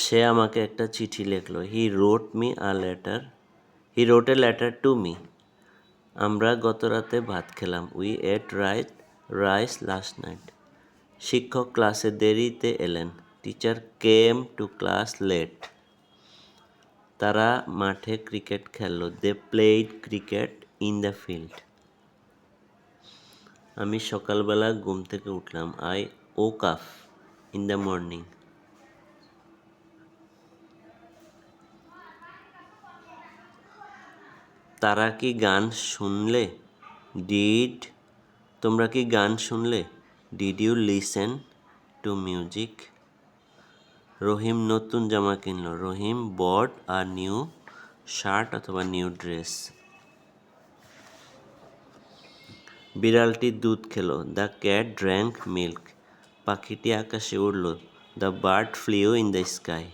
সে আমাকে একটা চিঠি লিখলো he wrote me a letter he wrote a letter to me আমরা গত রাতে ভাত খেলাম। We ate right rice last night শিক্ষক ক্লাসে দেরিতে এলেন। Teacher came to class late তারা মাঠে ক্রিকেট খেললো। They played cricket in the field আমি সকালবেলা ঘুম থেকে উঠলাম। I woke up in the morning তারা কি গান শুনলে? ডিড তোমরা কি গান শুনলে? Did you listen to music Rahim নতুন জামা কিনল। Rahim bought a new shirt অথবা নিউ ড্রেস বিড়ালটি দুধ খেলো। দ্য ক্যাট ড্র্যাঙ্ক মিল্ক পাখিটি আকাশে উড়ল। The bird flew in the sky